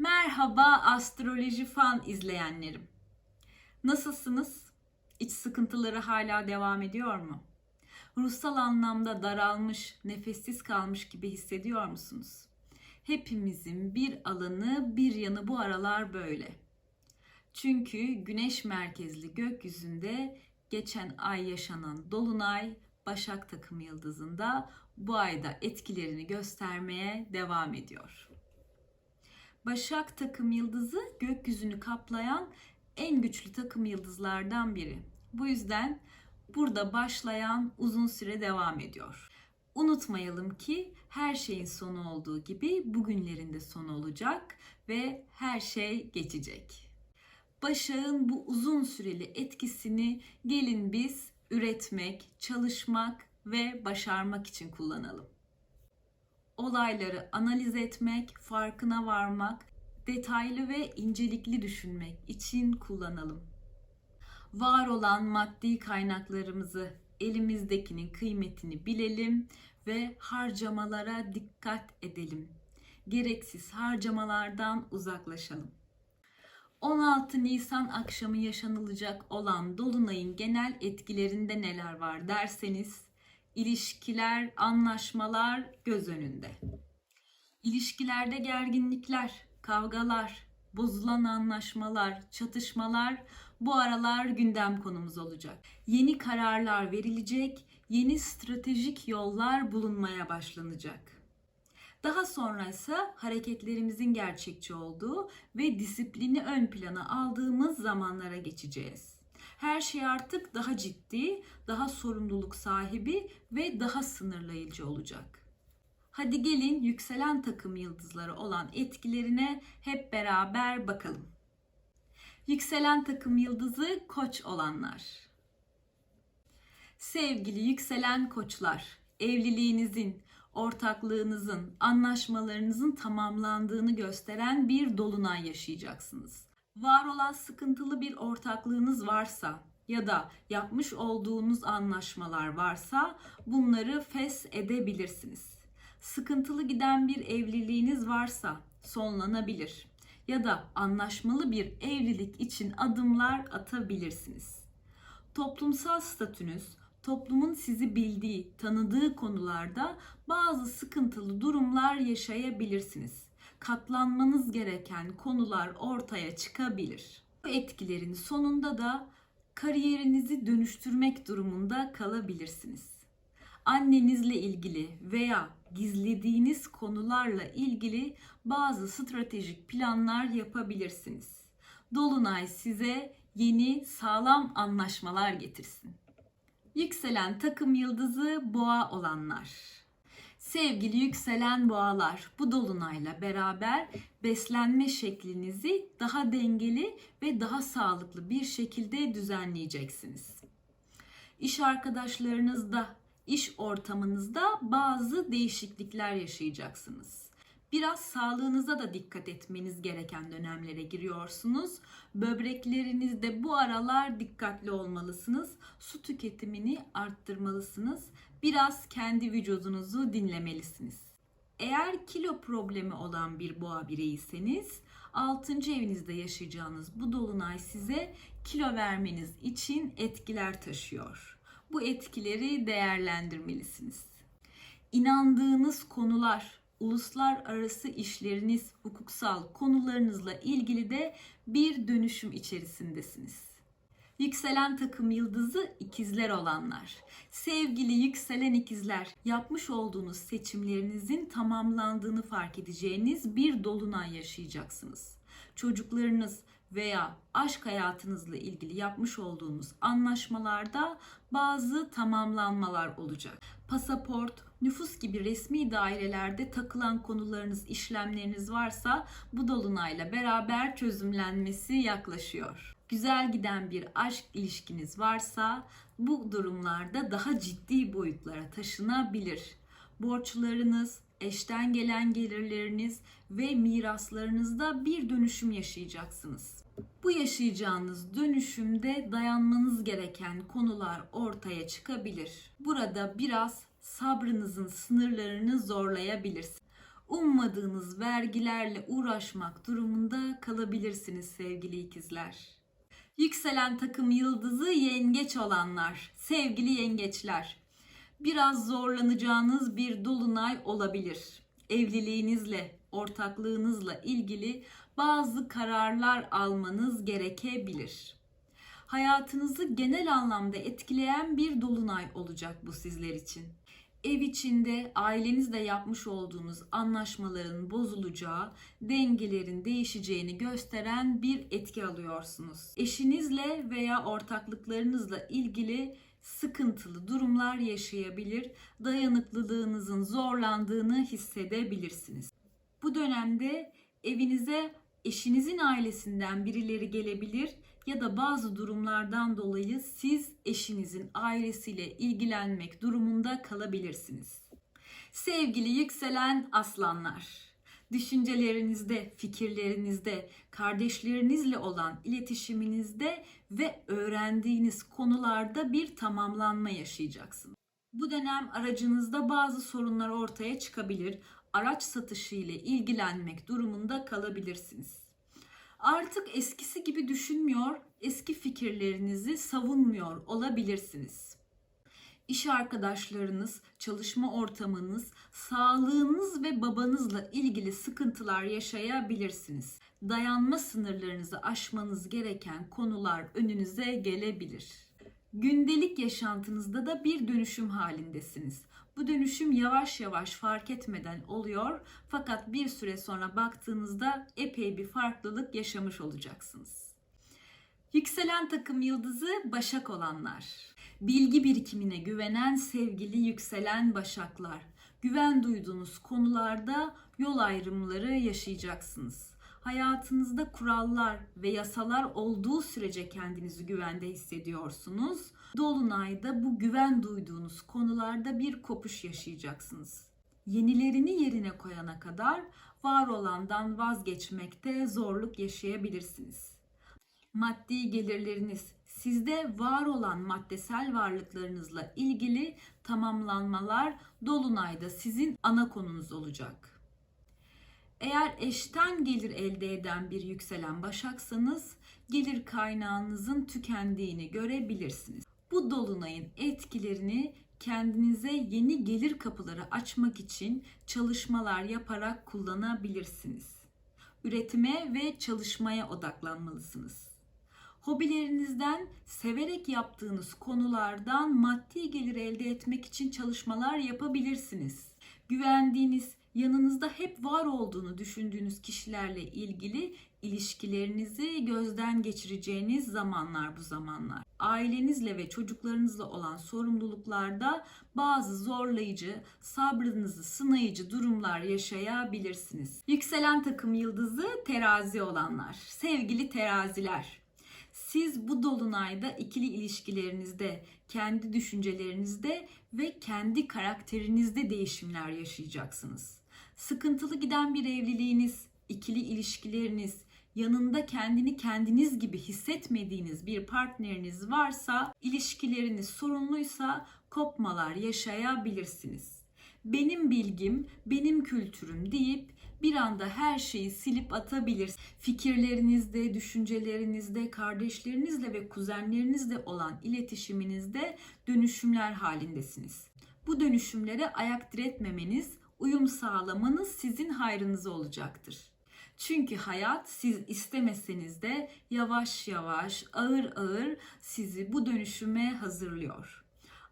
Merhaba astroloji fan izleyenlerim. Nasılsınız? İç sıkıntıları hala devam ediyor mu? Ruhsal anlamda daralmış, nefessiz kalmış gibi hissediyor musunuz? Hepimizin bir alanı, bir yanı bu aralar böyle. Çünkü güneş merkezli gökyüzünde geçen ay yaşanan dolunay Başak takım yıldızında bu ayda etkilerini göstermeye devam ediyor. Başak takım yıldızı gökyüzünü kaplayan en güçlü takım yıldızlardan biri. Bu yüzden burada başlayan uzun süre devam ediyor. Unutmayalım ki her şeyin sonu olduğu gibi bugünlerin de sonu olacak ve her şey geçecek. Başak'ın bu uzun süreli etkisini gelin biz üretmek, çalışmak ve başarmak için kullanalım olayları analiz etmek, farkına varmak, detaylı ve incelikli düşünmek için kullanalım. Var olan maddi kaynaklarımızı, elimizdekinin kıymetini bilelim ve harcamalara dikkat edelim. Gereksiz harcamalardan uzaklaşalım. 16 Nisan akşamı yaşanılacak olan dolunayın genel etkilerinde neler var derseniz ilişkiler, anlaşmalar göz önünde. İlişkilerde gerginlikler, kavgalar, bozulan anlaşmalar, çatışmalar bu aralar gündem konumuz olacak. Yeni kararlar verilecek, yeni stratejik yollar bulunmaya başlanacak. Daha sonra ise hareketlerimizin gerçekçi olduğu ve disiplini ön plana aldığımız zamanlara geçeceğiz. Her şey artık daha ciddi, daha sorumluluk sahibi ve daha sınırlayıcı olacak. Hadi gelin yükselen takım yıldızları olan etkilerine hep beraber bakalım. Yükselen takım yıldızı koç olanlar. Sevgili yükselen koçlar, evliliğinizin, ortaklığınızın, anlaşmalarınızın tamamlandığını gösteren bir dolunay yaşayacaksınız var olan sıkıntılı bir ortaklığınız varsa ya da yapmış olduğunuz anlaşmalar varsa bunları fes edebilirsiniz. Sıkıntılı giden bir evliliğiniz varsa sonlanabilir ya da anlaşmalı bir evlilik için adımlar atabilirsiniz. Toplumsal statünüz, toplumun sizi bildiği, tanıdığı konularda bazı sıkıntılı durumlar yaşayabilirsiniz katlanmanız gereken konular ortaya çıkabilir. Bu etkilerin sonunda da kariyerinizi dönüştürmek durumunda kalabilirsiniz. Annenizle ilgili veya gizlediğiniz konularla ilgili bazı stratejik planlar yapabilirsiniz. Dolunay size yeni sağlam anlaşmalar getirsin. Yükselen takım yıldızı boğa olanlar. Sevgili yükselen boğalar, bu dolunayla beraber beslenme şeklinizi daha dengeli ve daha sağlıklı bir şekilde düzenleyeceksiniz. İş arkadaşlarınızda, iş ortamınızda bazı değişiklikler yaşayacaksınız. Biraz sağlığınıza da dikkat etmeniz gereken dönemlere giriyorsunuz. Böbreklerinizde bu aralar dikkatli olmalısınız. Su tüketimini arttırmalısınız biraz kendi vücudunuzu dinlemelisiniz. Eğer kilo problemi olan bir boğa bireyseniz 6. evinizde yaşayacağınız bu dolunay size kilo vermeniz için etkiler taşıyor. Bu etkileri değerlendirmelisiniz. İnandığınız konular, uluslararası işleriniz, hukuksal konularınızla ilgili de bir dönüşüm içerisindesiniz. Yükselen takım yıldızı ikizler olanlar. Sevgili yükselen ikizler, yapmış olduğunuz seçimlerinizin tamamlandığını fark edeceğiniz bir dolunay yaşayacaksınız. Çocuklarınız veya aşk hayatınızla ilgili yapmış olduğunuz anlaşmalarda bazı tamamlanmalar olacak. Pasaport, nüfus gibi resmi dairelerde takılan konularınız, işlemleriniz varsa bu dolunayla beraber çözümlenmesi yaklaşıyor güzel giden bir aşk ilişkiniz varsa bu durumlarda daha ciddi boyutlara taşınabilir. Borçlarınız, eşten gelen gelirleriniz ve miraslarınızda bir dönüşüm yaşayacaksınız. Bu yaşayacağınız dönüşümde dayanmanız gereken konular ortaya çıkabilir. Burada biraz sabrınızın sınırlarını zorlayabilirsiniz. ummadığınız vergilerle uğraşmak durumunda kalabilirsiniz sevgili ikizler. Yükselen takım yıldızı yengeç olanlar, sevgili yengeçler. Biraz zorlanacağınız bir dolunay olabilir. Evliliğinizle, ortaklığınızla ilgili bazı kararlar almanız gerekebilir. Hayatınızı genel anlamda etkileyen bir dolunay olacak bu sizler için. Ev içinde ailenizle yapmış olduğunuz anlaşmaların bozulacağı, dengelerin değişeceğini gösteren bir etki alıyorsunuz. Eşinizle veya ortaklıklarınızla ilgili sıkıntılı durumlar yaşayabilir, dayanıklılığınızın zorlandığını hissedebilirsiniz. Bu dönemde evinize eşinizin ailesinden birileri gelebilir ya da bazı durumlardan dolayı siz eşinizin ailesiyle ilgilenmek durumunda kalabilirsiniz. Sevgili yükselen aslanlar, düşüncelerinizde, fikirlerinizde, kardeşlerinizle olan iletişiminizde ve öğrendiğiniz konularda bir tamamlanma yaşayacaksınız. Bu dönem aracınızda bazı sorunlar ortaya çıkabilir. Araç satışı ile ilgilenmek durumunda kalabilirsiniz. Artık eskisi gibi düşünmüyor, eski fikirlerinizi savunmuyor olabilirsiniz. İş arkadaşlarınız, çalışma ortamınız, sağlığınız ve babanızla ilgili sıkıntılar yaşayabilirsiniz. Dayanma sınırlarınızı aşmanız gereken konular önünüze gelebilir. Gündelik yaşantınızda da bir dönüşüm halindesiniz. Bu dönüşüm yavaş yavaş fark etmeden oluyor fakat bir süre sonra baktığınızda epey bir farklılık yaşamış olacaksınız. Yükselen takım yıldızı Başak olanlar. Bilgi birikimine güvenen sevgili yükselen Başaklar. Güven duyduğunuz konularda yol ayrımları yaşayacaksınız. Hayatınızda kurallar ve yasalar olduğu sürece kendinizi güvende hissediyorsunuz. Dolunayda bu güven duyduğunuz konularda bir kopuş yaşayacaksınız. Yenilerini yerine koyana kadar var olandan vazgeçmekte zorluk yaşayabilirsiniz. Maddi gelirleriniz sizde var olan maddesel varlıklarınızla ilgili tamamlanmalar dolunayda sizin ana konunuz olacak. Eğer eşten gelir elde eden bir yükselen başaksanız gelir kaynağınızın tükendiğini görebilirsiniz. Bu dolunayın etkilerini kendinize yeni gelir kapıları açmak için çalışmalar yaparak kullanabilirsiniz. Üretime ve çalışmaya odaklanmalısınız. Hobilerinizden, severek yaptığınız konulardan maddi gelir elde etmek için çalışmalar yapabilirsiniz. Güvendiğiniz, yanınızda hep var olduğunu düşündüğünüz kişilerle ilgili ilişkilerinizi gözden geçireceğiniz zamanlar bu zamanlar. Ailenizle ve çocuklarınızla olan sorumluluklarda bazı zorlayıcı, sabrınızı sınayıcı durumlar yaşayabilirsiniz. Yükselen takım yıldızı terazi olanlar. Sevgili teraziler, siz bu dolunayda ikili ilişkilerinizde, kendi düşüncelerinizde ve kendi karakterinizde değişimler yaşayacaksınız. Sıkıntılı giden bir evliliğiniz, ikili ilişkileriniz, yanında kendini kendiniz gibi hissetmediğiniz bir partneriniz varsa, ilişkileriniz sorunluysa kopmalar yaşayabilirsiniz. Benim bilgim, benim kültürüm deyip bir anda her şeyi silip atabilir. Fikirlerinizde, düşüncelerinizde, kardeşlerinizle ve kuzenlerinizle olan iletişiminizde dönüşümler halindesiniz. Bu dönüşümlere ayak diretmemeniz, uyum sağlamanız sizin hayrınıza olacaktır. Çünkü hayat siz istemeseniz de yavaş yavaş, ağır ağır sizi bu dönüşüme hazırlıyor.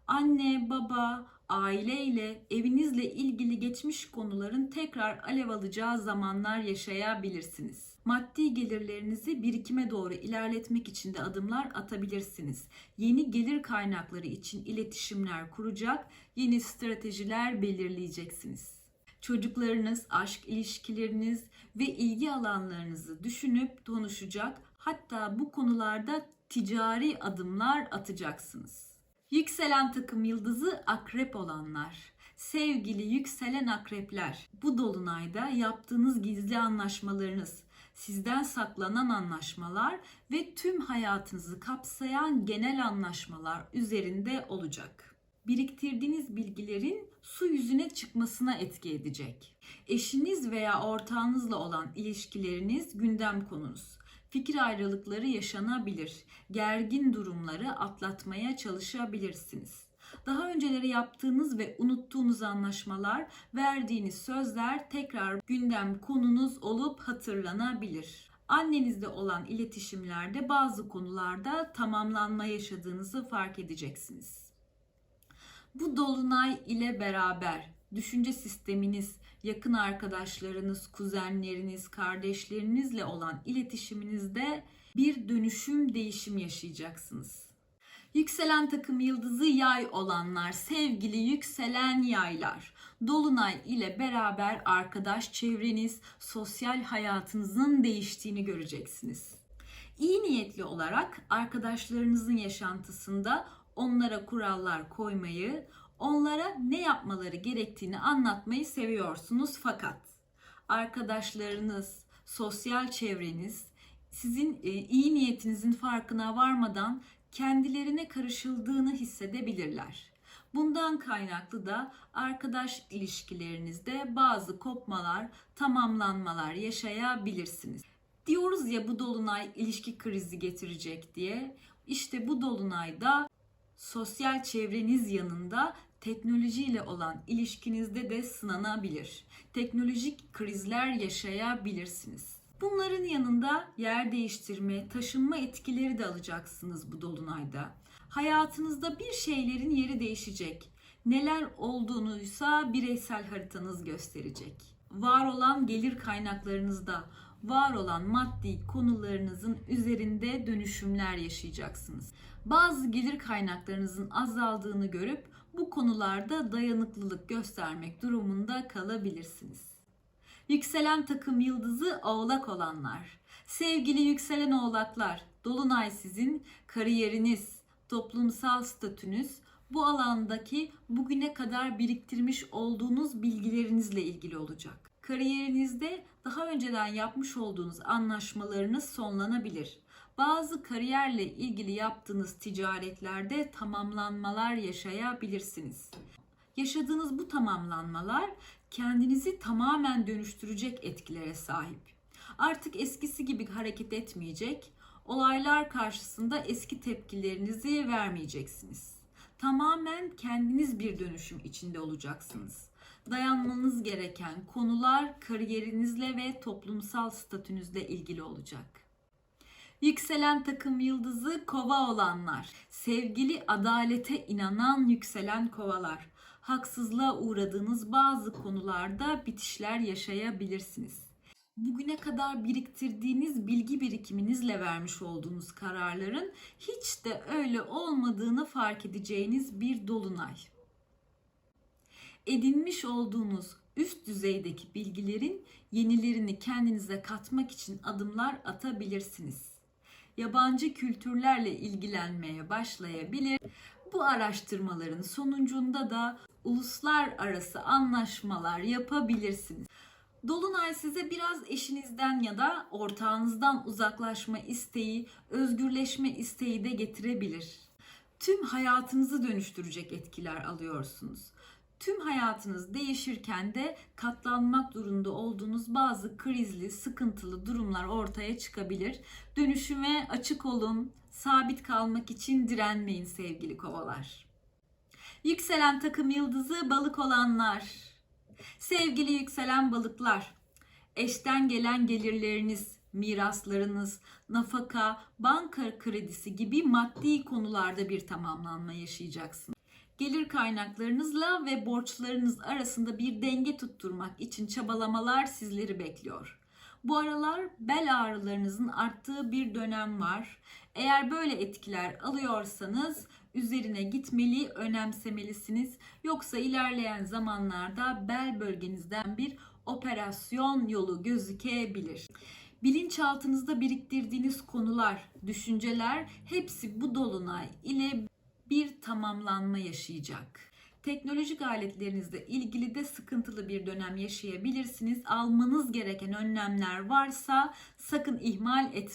Anne, baba, aileyle, evinizle ilgili geçmiş konuların tekrar alev alacağı zamanlar yaşayabilirsiniz. Maddi gelirlerinizi birikime doğru ilerletmek için de adımlar atabilirsiniz. Yeni gelir kaynakları için iletişimler kuracak, yeni stratejiler belirleyeceksiniz. Çocuklarınız, aşk ilişkileriniz ve ilgi alanlarınızı düşünüp konuşacak, hatta bu konularda ticari adımlar atacaksınız. Yükselen takım yıldızı akrep olanlar. Sevgili yükselen akrepler, bu dolunayda yaptığınız gizli anlaşmalarınız, sizden saklanan anlaşmalar ve tüm hayatınızı kapsayan genel anlaşmalar üzerinde olacak. Biriktirdiğiniz bilgilerin su yüzüne çıkmasına etki edecek. Eşiniz veya ortağınızla olan ilişkileriniz gündem konunuz. Fikir ayrılıkları yaşanabilir. Gergin durumları atlatmaya çalışabilirsiniz. Daha önceleri yaptığınız ve unuttuğunuz anlaşmalar, verdiğiniz sözler tekrar gündem konunuz olup hatırlanabilir. Annenizle olan iletişimlerde bazı konularda tamamlanma yaşadığınızı fark edeceksiniz. Bu dolunay ile beraber düşünce sisteminiz, yakın arkadaşlarınız, kuzenleriniz, kardeşlerinizle olan iletişiminizde bir dönüşüm, değişim yaşayacaksınız. Yükselen takım yıldızı yay olanlar, sevgili yükselen yaylar. Dolunay ile beraber arkadaş çevreniz, sosyal hayatınızın değiştiğini göreceksiniz. İyi niyetli olarak arkadaşlarınızın yaşantısında onlara kurallar koymayı, onlara ne yapmaları gerektiğini anlatmayı seviyorsunuz fakat arkadaşlarınız, sosyal çevreniz sizin e, iyi niyetinizin farkına varmadan kendilerine karışıldığını hissedebilirler. Bundan kaynaklı da arkadaş ilişkilerinizde bazı kopmalar, tamamlanmalar yaşayabilirsiniz. Diyoruz ya bu dolunay ilişki krizi getirecek diye. İşte bu dolunayda sosyal çevreniz yanında teknolojiyle olan ilişkinizde de sınanabilir. Teknolojik krizler yaşayabilirsiniz. Bunların yanında yer değiştirme, taşınma etkileri de alacaksınız bu dolunayda. Hayatınızda bir şeylerin yeri değişecek. Neler olduğunuysa bireysel haritanız gösterecek. Var olan gelir kaynaklarınızda, var olan maddi konularınızın üzerinde dönüşümler yaşayacaksınız. Bazı gelir kaynaklarınızın azaldığını görüp bu konularda dayanıklılık göstermek durumunda kalabilirsiniz. Yükselen takım yıldızı oğlak olanlar. Sevgili yükselen oğlaklar, dolunay sizin kariyeriniz, toplumsal statünüz, bu alandaki bugüne kadar biriktirmiş olduğunuz bilgilerinizle ilgili olacak. Kariyerinizde daha önceden yapmış olduğunuz anlaşmalarınız sonlanabilir. Bazı kariyerle ilgili yaptığınız ticaretlerde tamamlanmalar yaşayabilirsiniz. Yaşadığınız bu tamamlanmalar kendinizi tamamen dönüştürecek etkilere sahip. Artık eskisi gibi hareket etmeyecek, olaylar karşısında eski tepkilerinizi vermeyeceksiniz. Tamamen kendiniz bir dönüşüm içinde olacaksınız. Dayanmanız gereken konular kariyerinizle ve toplumsal statünüzle ilgili olacak. Yükselen takım yıldızı kova olanlar, sevgili adalete inanan yükselen kovalar, haksızlığa uğradığınız bazı konularda bitişler yaşayabilirsiniz. Bugüne kadar biriktirdiğiniz bilgi birikiminizle vermiş olduğunuz kararların hiç de öyle olmadığını fark edeceğiniz bir dolunay. Edinmiş olduğunuz üst düzeydeki bilgilerin yenilerini kendinize katmak için adımlar atabilirsiniz. Yabancı kültürlerle ilgilenmeye başlayabilir. Bu araştırmaların sonucunda da uluslararası anlaşmalar yapabilirsiniz. Dolunay size biraz eşinizden ya da ortağınızdan uzaklaşma isteği, özgürleşme isteği de getirebilir. Tüm hayatınızı dönüştürecek etkiler alıyorsunuz. Tüm hayatınız değişirken de katlanmak durumunda olduğunuz bazı krizli, sıkıntılı durumlar ortaya çıkabilir. Dönüşüme açık olun. Sabit kalmak için direnmeyin sevgili kovalar. Yükselen takım yıldızı balık olanlar. Sevgili yükselen balıklar, eşten gelen gelirleriniz, miraslarınız, nafaka, banka kredisi gibi maddi konularda bir tamamlanma yaşayacaksınız. Gelir kaynaklarınızla ve borçlarınız arasında bir denge tutturmak için çabalamalar sizleri bekliyor. Bu aralar bel ağrılarınızın arttığı bir dönem var. Eğer böyle etkiler alıyorsanız üzerine gitmeli, önemsemelisiniz. Yoksa ilerleyen zamanlarda bel bölgenizden bir operasyon yolu gözükebilir. Bilinçaltınızda biriktirdiğiniz konular, düşünceler hepsi bu dolunay ile bir tamamlanma yaşayacak. Teknolojik aletlerinizle ilgili de sıkıntılı bir dönem yaşayabilirsiniz. Almanız gereken önlemler varsa sakın ihmal etmeyin.